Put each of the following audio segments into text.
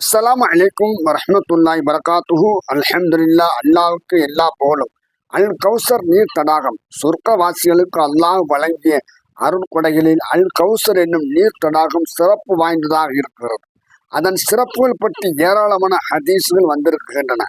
அஸ்லாம் அலைக்கும் வரமத்துல்லாய் வரகாத்துஹு அல்ஹம்துல்லா அல்லாவுக்கு எல்லா போலும் அல் கௌசர் நீர் தடாகம் சொர்க்கவாசிகளுக்கு அல்லாஹ் வழங்கிய அருண்கொடைகளில் அல் கௌசர் என்னும் நீர் தடாகம் சிறப்பு வாய்ந்ததாக இருக்கிறது அதன் சிறப்புகள் பற்றி ஏராளமான ஹதீஸ்கள் வந்திருக்கின்றன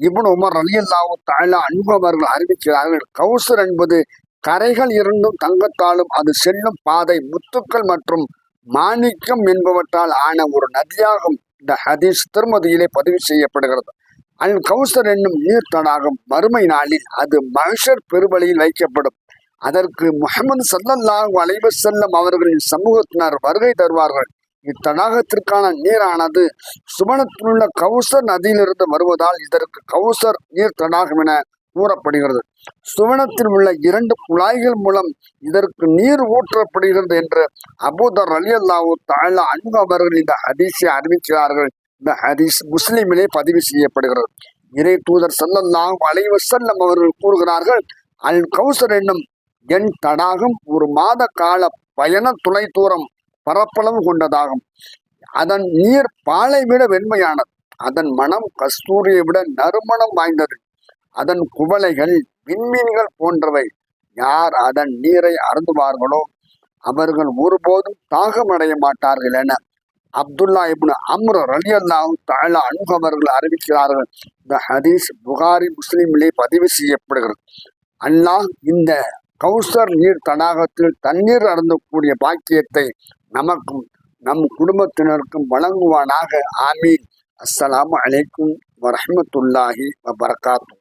இவன் உமர் ரலியல்லாஹு அல்லாவு அன்பு அன்பவர்கள் அறிவிக்கிறார்கள் கௌசர் என்பது கரைகள் இருந்தும் தங்கத்தாலும் அது செல்லும் பாதை முத்துக்கள் மற்றும் மாணிக்கம் என்பவற்றால் ஆன ஒரு நதியாகும் இந்த ஹதீஸ் திருமதியிலே பதிவு செய்யப்படுகிறது. அல் கௌசர் என்னும் நீர் தடாகம் மறுமை நாளில் அது மகஷர் பெருவழியில் வைக்கப்படும். அதற்கு முகமது சல்லல்லாஹு அலைவ செல்லம் அவர்களின் சமூகத்தினர் வருகை தருவார்கள். இத்தடாகத்திற்கான நீரானது சுமணத்திலுள்ள கௌசர் நதியிலிருந்து வருவதால் இதற்கு கௌசர் நீர் தடாகம் என கூறப்படுகிறது. சுவனத்தில் உள்ள இரண்டு குழாய்கள் மூலம் இதற்கு நீர் ஊற்றப்படுகிறது என்று அபூதர் அலி அல்லாஹூ தாழ அன்பு அவர்கள் இந்த ஹதீஸை அறிவிக்கிறார்கள். இந்த ஹதீஸ் முஸ்லீமிலே பதிவு செய்யப்படுகிறது. இறை தூதர் சல்லல்லாஹு அலைவ செல்லம் அவர்கள் கூறுகிறார்கள் அல் கௌசர் என்னும் என் தடாகம் ஒரு மாத கால பயண துணை தூரம் பரப்பளவு கொண்டதாகும். அதன் நீர் பாலை விட வெண்மையானது. அதன் மனம் கஸ்தூரியை விட நறுமணம் வாய்ந்தது. அதன் குவளைகள் விண்மீன்கள் போன்றவை. யார் அதன் நீரை அருந்துவார்களோ அவர்கள் ஒருபோதும் தாகமடைய மாட்டார்கள் என அப்துல்லா இப்னு அம்ரு அலி அல்லாஹும் தாழ அணுகவர்கள் அறிவிக்கிறார்கள். இந்த ஹதீஸ் புகாரி முஸ்லீமிலே பதிவு செய்யப்படுகிறது. அல்லாஹ் இந்த கௌசர் நீர் தடாகத்தில் தண்ணீர் அருந்தக்கூடிய பாக்கியத்தை நமக்கும் நம் குடும்பத்தினருக்கும் வழங்குவானாக. ஆமீன். அஸ்ஸலாம் அலைக்கும் வரமத்துல்லாஹி வபரகாத்துஹு.